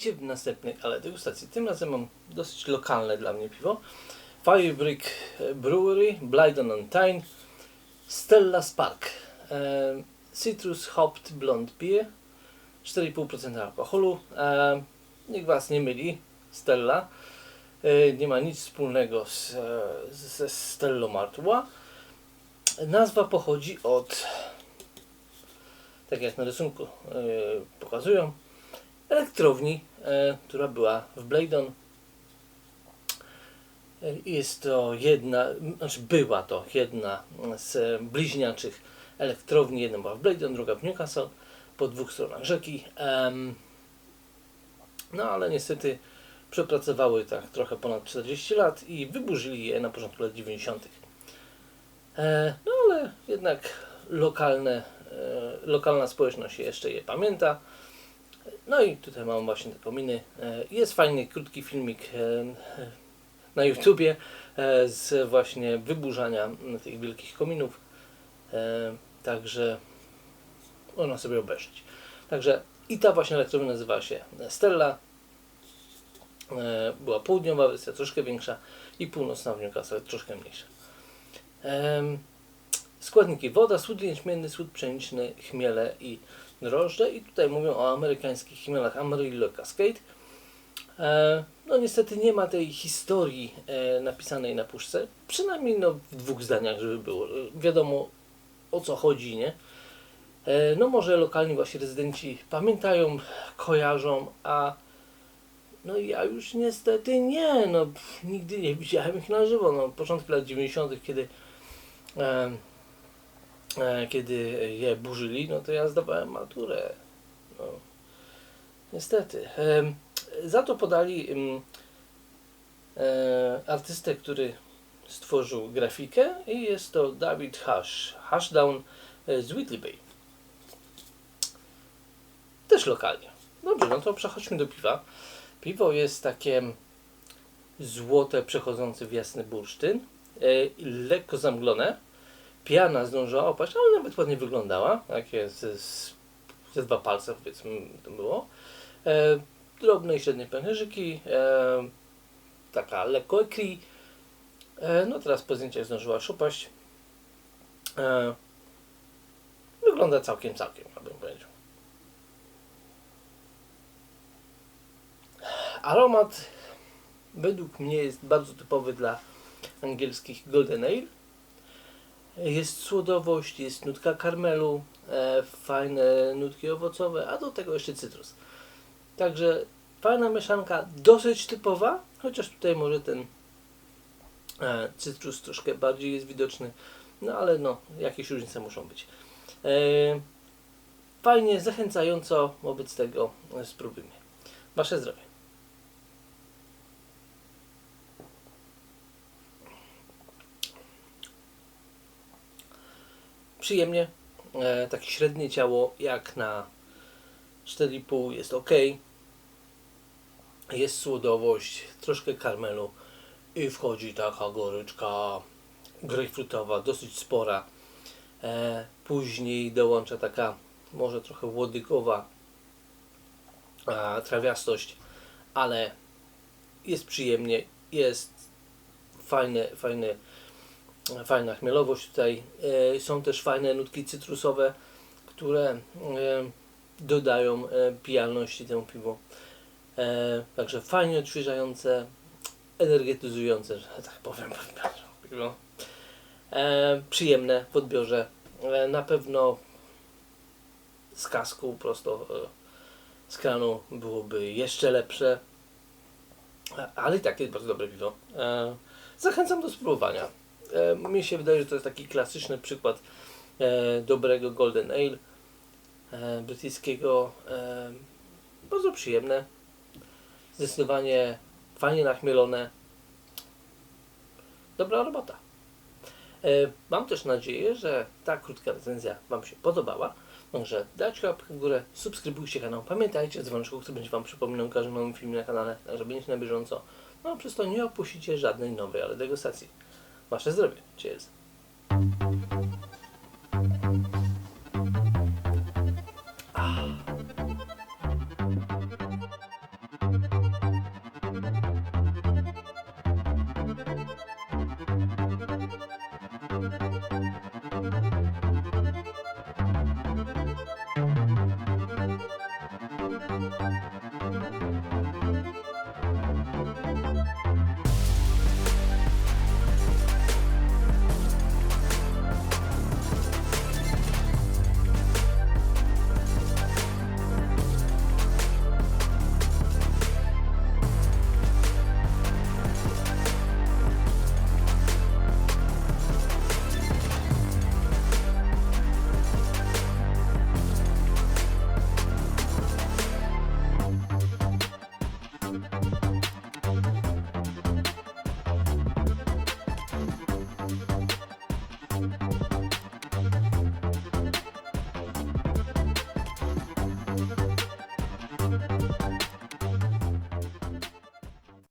Witajcie w następnej ale degustacji. Tym razem mam dosyć lokalne dla mnie piwo. Firebrick Brewery, Blyden on Tyne, Stella Spark. E, Citrus Hopped Blonde Beer, 4,5% alkoholu. E, niech Was nie myli, Stella. E, nie ma nic wspólnego z, e, ze Stellą Artois. Nazwa pochodzi od, tak jak na rysunku e, pokazują, elektrowni, która była w Blaydon. E, Jest to jedna, znaczy była to jedna z bliźniaczych elektrowni. Jedna była w Blaydon, druga w Newcastle, po dwóch stronach rzeki. No ale niestety przepracowały tak trochę ponad 40 lat i wyburzyli je na początku lat 90. E, no ale jednak lokalne, e, lokalna społeczność jeszcze je pamięta. No i tutaj mam właśnie te kominy. E, Jest fajny, krótki filmik e, na YouTubie e, z właśnie wyburzania tych wielkich kominów. E, Także można sobie obejrzeć. Także i ta właśnie elektrownia nazywała się Stella. E, Była południowa wersja, troszkę większa i północna w Newcastle, troszkę mniejsza. Składniki woda, słód jęczmienny, słód pszeniczny, chmiele i drożdże. I tutaj mówią o amerykańskich chmielach Amarillo Cascade. E, no niestety nie ma tej historii e, napisanej na puszce. Przynajmniej no, w dwóch zdaniach, żeby było. E, Wiadomo o co chodzi, nie? No może lokalni właśnie rezydenci pamiętają, kojarzą, a no ja już niestety nie, no pff, nigdy nie widziałem ich na żywo. No początki lat 90., kiedy e, kiedy je burzyli, no to ja zdawałem maturę. No, niestety. Za to podali e, artystę, który stworzył grafikę i jest to David Hash, Hashdown e, z Whitley Bay. Też lokalnie. Dobrze, no to przechodźmy do piwa. Piwo jest takie złote, przechodzące w jasny bursztyn, e, lekko zamglone. Piana zdążyła opaść, ale nawet ładnie wyglądała. Takie ze, ze dwa palce powiedzmy to było. E, drobne i średnie pęcherzyki. E, taka lekko ekri. E, no teraz po zdjęciach zdążyła już. E, wygląda całkiem, całkiem, abym powiedział. Aromat według mnie jest bardzo typowy dla angielskich Golden Ale. Jest słodowość, jest nutka karmelu, e, fajne nutki owocowe, a do tego jeszcze cytrus. Także fajna mieszanka, dosyć typowa, chociaż tutaj może ten e, cytrus troszkę bardziej jest widoczny, no ale no, jakieś różnice muszą być. E, fajnie, zachęcająco, wobec tego spróbujmy. Wasze zdrowie. Przyjemnie. E, takie średnie ciało jak na 4,5 jest ok. Jest słodowość, troszkę karmelu i wchodzi taka goryczka grejpfrutowa, dosyć spora. E, później dołącza taka może trochę łodygowa e, trawiastość, ale jest przyjemnie, jest fajne, fajne fajna chmielowość tutaj. E, Są też fajne nutki cytrusowe, które e, dodają e, pijalności temu piwu. E, Także fajnie odświeżające, energetyzujące, że tak powiem. piwo. E, Przyjemne w odbiorze. E, Na pewno z kasku prosto e, z kranu byłoby jeszcze lepsze. E, Ale i tak jest bardzo dobre piwo. E, Zachęcam do spróbowania. E, mi się wydaje, że to jest taki klasyczny przykład e, dobrego Golden Ale e, brytyjskiego. E, bardzo przyjemne. Zdecydowanie fajnie nachmielone. Dobra robota. E, mam też nadzieję, że ta krótka recenzja Wam się podobała. Może dać łapkę w górę, subskrybujcie kanał. Pamiętajcie o dzwoneczku, który będzie Wam przypominał o każdym nowym filmie na kanale, żeby być na bieżąco. No, przez to nie opuścicie żadnej nowej, ale degustacji. Wasze zdrowie. Cheers.